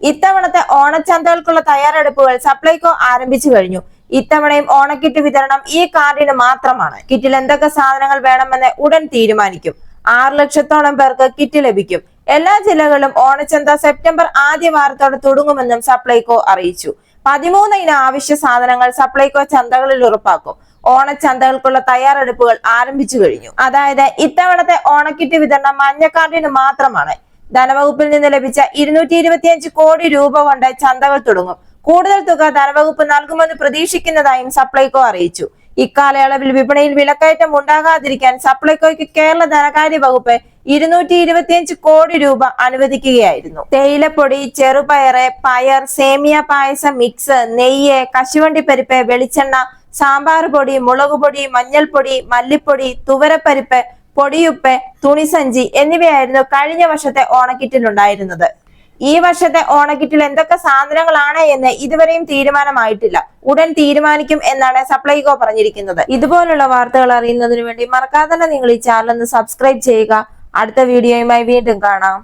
ഇത്തവണത്തെ ഓണച്ചന്തകൾക്കുള്ള തയ്യാറെടുപ്പുകൾ സപ്ലൈകോ ആരംഭിച്ചു കഴിഞ്ഞു. ഇത്തവണയും ഓണക്കിറ്റ് വിതരണം ഈ കാർഡിന് മാത്രമാണ്. കിറ്റിൽ എന്തൊക്കെ സാധനങ്ങൾ വേണമെന്ന് ഉടൻ തീരുമാനിക്കും. ആറ് ലക്ഷത്തോളം പേർക്ക് കിറ്റ് ലഭിക്കും. എല്ലാ ജില്ലകളിലും ഓണച്ചന്ത സെപ്റ്റംബർ ആദ്യ വാരത്തോടെ തുടങ്ങുമെന്നും സപ്ലൈകോ അറിയിച്ചു. പതിമൂന്ന് ഇന ആവശ്യ സാധനങ്ങൾ സപ്ലൈകോ ചന്തകളിൽ ഉറപ്പാക്കും. ഓണച്ചന്തകൾക്കുള്ള തയ്യാറെടുപ്പുകൾ ആരംഭിച്ചു കഴിഞ്ഞു. അതായത് ഇത്തവണത്തെ ഓണക്കിറ്റ് വിതരണം മഞ്ഞക്കാർഡിന് മാത്രമാണ്. ധനവകുപ്പിൽ നിന്ന് ലഭിച്ച ഇരുന്നൂറ്റി ഇരുപത്തിയഞ്ച് കോടി രൂപ കൊണ്ട് ചന്തകൾ തുടങ്ങും. കൂടുതൽ തുക ധനവകുപ്പ് നൽകുമെന്ന് പ്രതീക്ഷിക്കുന്നതായും സപ്ലൈകോ അറിയിച്ചു. ഇക്കാലയളവിൽ വിപണിയിൽ വിലക്കയറ്റം ഉണ്ടാകാതിരിക്കാൻ സപ്ലൈകോയ്ക്ക് കേരള ധനകാര്യ വകുപ്പ് ഇരുന്നൂറ്റി ഇരുപത്തിയഞ്ച് കോടി രൂപ അനുവദിക്കുകയായിരുന്നു. തേയിലപ്പൊടി ചെറുപയറ് പയർ സേമിയ പായസം മിക്സ് നെയ്യ് കശുവണ്ടി പരിപ്പ് വെളിച്ചെണ്ണ സാമ്പാർ പൊടി മുളക് പൊടി മഞ്ഞൾപ്പൊടി മല്ലിപ്പൊടി തുവരപ്പരിപ്പ് പൊടിയുപ്പ് തുണിസഞ്ചി എന്നിവയായിരുന്നു കഴിഞ്ഞ വർഷത്തെ ഓണക്കിറ്റിൽ ഉണ്ടായിരുന്നത് ഈ വർഷത്തെ ഓണക്കിറ്റിൽ എന്തൊക്കെ സാധനങ്ങളാണ് എന്ന് ഇതുവരെയും തീരുമാനമായിട്ടില്ല. ഉടൻ തീരുമാനിക്കും എന്നാണ് സപ്ലൈകോ പറഞ്ഞിരിക്കുന്നത്. ഇതുപോലുള്ള വാർത്തകൾ അറിയുന്നതിന് വേണ്ടി മറക്കാതെ തന്നെ നിങ്ങൾ ഈ ചാനൽ ഒന്ന് സബ്സ്ക്രൈബ് ചെയ്യുക. അടുത്ത വീഡിയോയുമായി വീണ്ടും കാണാം.